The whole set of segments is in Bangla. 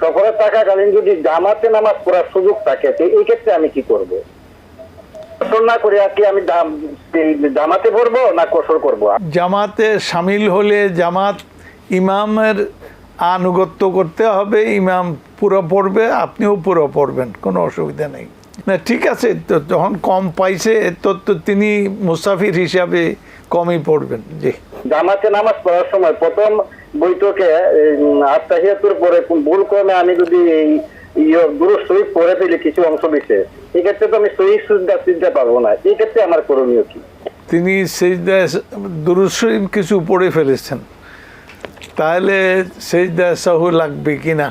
সফরে থাকাকালীন যদি জামাতে নামাজ পড়ার সুযোগ থাকে তো এই ক্ষেত্রে আমি কি করব? কসর না করে আর কি আমি জামাতে পড়ব না কসর করব? জামাতে সামিল হলে জামাত ইমামের আনুগত্য করতে হবে ইমাম পুরো পড়বে আপনিও পুরো পড়বেন কোনো অসুবিধা নেই। না ঠিক আছে তো যখন কম পাইছে তো তো তিনি মুসাফির হিসাবে কমই পড়বেন জি। জামাতে নামাজ পড়ার সময় প্রথম বৈঠকে আত্মাহিয়াতুর পরে ভুল ক্রমে আমি যদি এই দুরু শহীদ পড়ে ফেলি কিছু অংশ বিশেষ এই ক্ষেত্রে তো আমি শহীদ সুবিধা চিনতে পারব না। এই ক্ষেত্রে আমার করণীয় কি? তিনি সেজদায় দুরুদ শরীফ কিছু পড়ে ফেলেছেন। তাহলে সেজদা সাহু লাগবে কি না?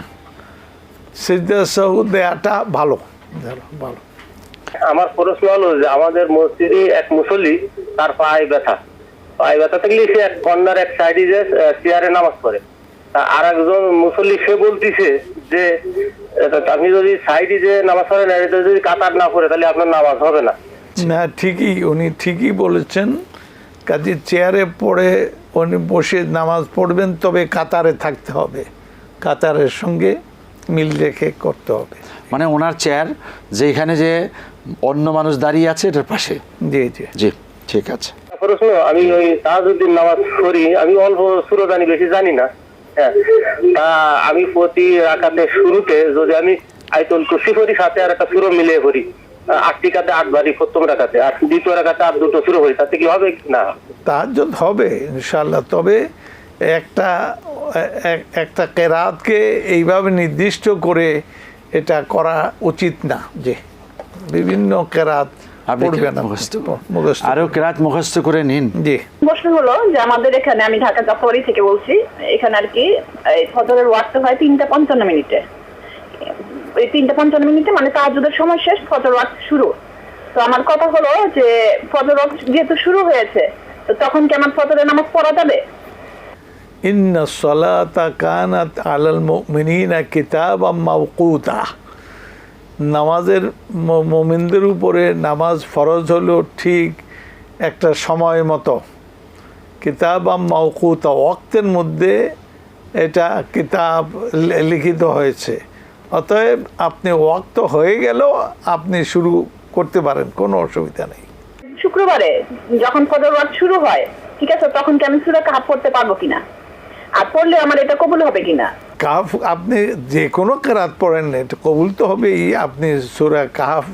সেজদা সাহু দেয়াটা ভালো। ভালো, ভালো। আমার প্রশ্ন হলো যে আমাদের মসজিদে এক মুসল্লি তার পায়ে ব্যথা। পায়ে ব্যথা থাকলে সে এক কর্নার এক সাইডে যে চেয়ারে নামাজ পড়ে। আর একজন মুসল্লি সে বলতিছে যে এটা আপনি যদি সাইডে যে নামাজ পড়েন এটা যদি কাতার না পড়ে তাহলে আপনার নামাজ হবে না। না ঠিকই উনি ঠিকই বলেছেন। কাজে চেয়ারে পড়ে উনি বসে নামাজ পড়বেন তবে কাতারে থাকতে হবে। কাতারের সঙ্গে মিল রেখে করতে হবে। মানে ওনার চেয়ার যেখানে যে অন্য মানুষ দাঁড়িয়ে আছে এটার পাশে? জি জি। জি ঠিক আছে। প্রশ্ন আমি ওই তাহাজুদ্দিন নামাজ করি আমি অল্প সুরো জানি, বেশি জানি না। হ্যাঁ। তা আমি প্রতি রাখাতে শুরুতে যদি আমি আইতুল কুসি করি সাথে আর একটা সুরো মিলিয়ে করি আটটি কাতে আট বাড়ি প্রথম রাখাতে আর দ্বিতীয় রাখাতে আর দুটো শুরু হই তাতে কি হবে না। তাহাজ্জুদ হবে ইনশাল্লাহ তবে একটা, এক- একটা কেরাতকে এইভাবে নির্দিষ্ট করে এটা করা উচিত না যে বিভিন্ন কেরাত পড়বেন মুখস্থ। মুখস্থ। কেরাত মুখস্থ করে নিন। জি। প্রশ্ন হলো যে আমাদের এখানে আমি ঢাকা জাফরি থেকে বলছি এখানে আর কি ফজরের ওয়াক্ত হয় তিনটা পঞ্চান্ন মিনিটে। এই তিনটা পঞ্চান্ন মিনিটে মানে তাহাজুদের সময় শেষ ফজর ওয়াক্ত শুরু। তো আমার কথা হলো যে ফজর ওয়াক্ত যেহেতু শুরু হয়েছে তো তখন কি আমার ফজরের নামাজ পড়া যাবে? ইন্না সলাতা কানাত আলাল মুমিনিনা কিতাবাম মাওকুতা। নামাজের মুমিনদের উপরে নামাজ ফরজ হলো ঠিক একটা সময় মতো। কিতাবাম মাওকুতা, ওয়াক্তের মধ্যে এটা কিতাব লিখিত হয়েছে। অতএব আপনি ওয়াক্ত হয়ে গেলেও আপনি শুরু করতে পারেন, কোনো অসুবিধা নেই। শুক্রবারে যখন ফজর ওয়াক্ত শুরু হয়, ঠিক আছে, তখন কি আমি সুরা কাহাব পড়তে পারব কিনা? আর পড়লে আমার এটা কবুল হবে কিনা? কাহাফ আপনি যে কোনো কেরাত পড়েন না, এটা কবুল তো হবেই। আপনি সোরা কাহাফ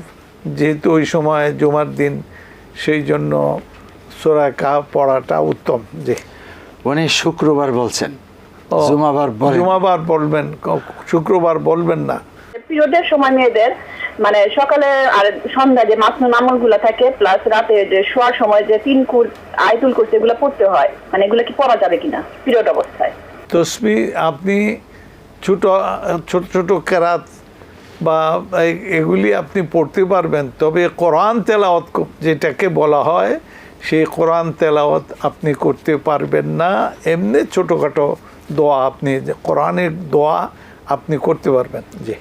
যেহেতু ওই সময় জুমার দিন সেই জন্য সোরা কাহাফ পড়াটা উত্তম। যে উনি শুক্রবার বলছেন। জুমাবার জুমাবার বলবেন শুক্রবার বলবেন না। পিরিয়ডের সময় মেয়েদের মানে সকালে আর সন্ধ্যা যে মাসনুন আমলগুলা থাকে প্লাস রাতে যে শোয়ার সময় যে তিন কুর আয়তুল করছে এগুলো পড়তে হয়। মানে এগুলো কি পড়া যাবে কিনা? পিরিয়ড অবস্থায়। তসবি আপনি ছোট, ছোটো ছোটো কেরাত বা এগুলি আপনি পড়তে পারবেন। তবে কোরআন তেলাওয়াত যেটাকে বলা হয়, সেই কোরআন তেলাওয়াত আপনি করতে পারবেন না। এমনি ছোটোখাটো দোয়া আপনি কোরআনের দোয়া আপনি করতে পারবেন। জি।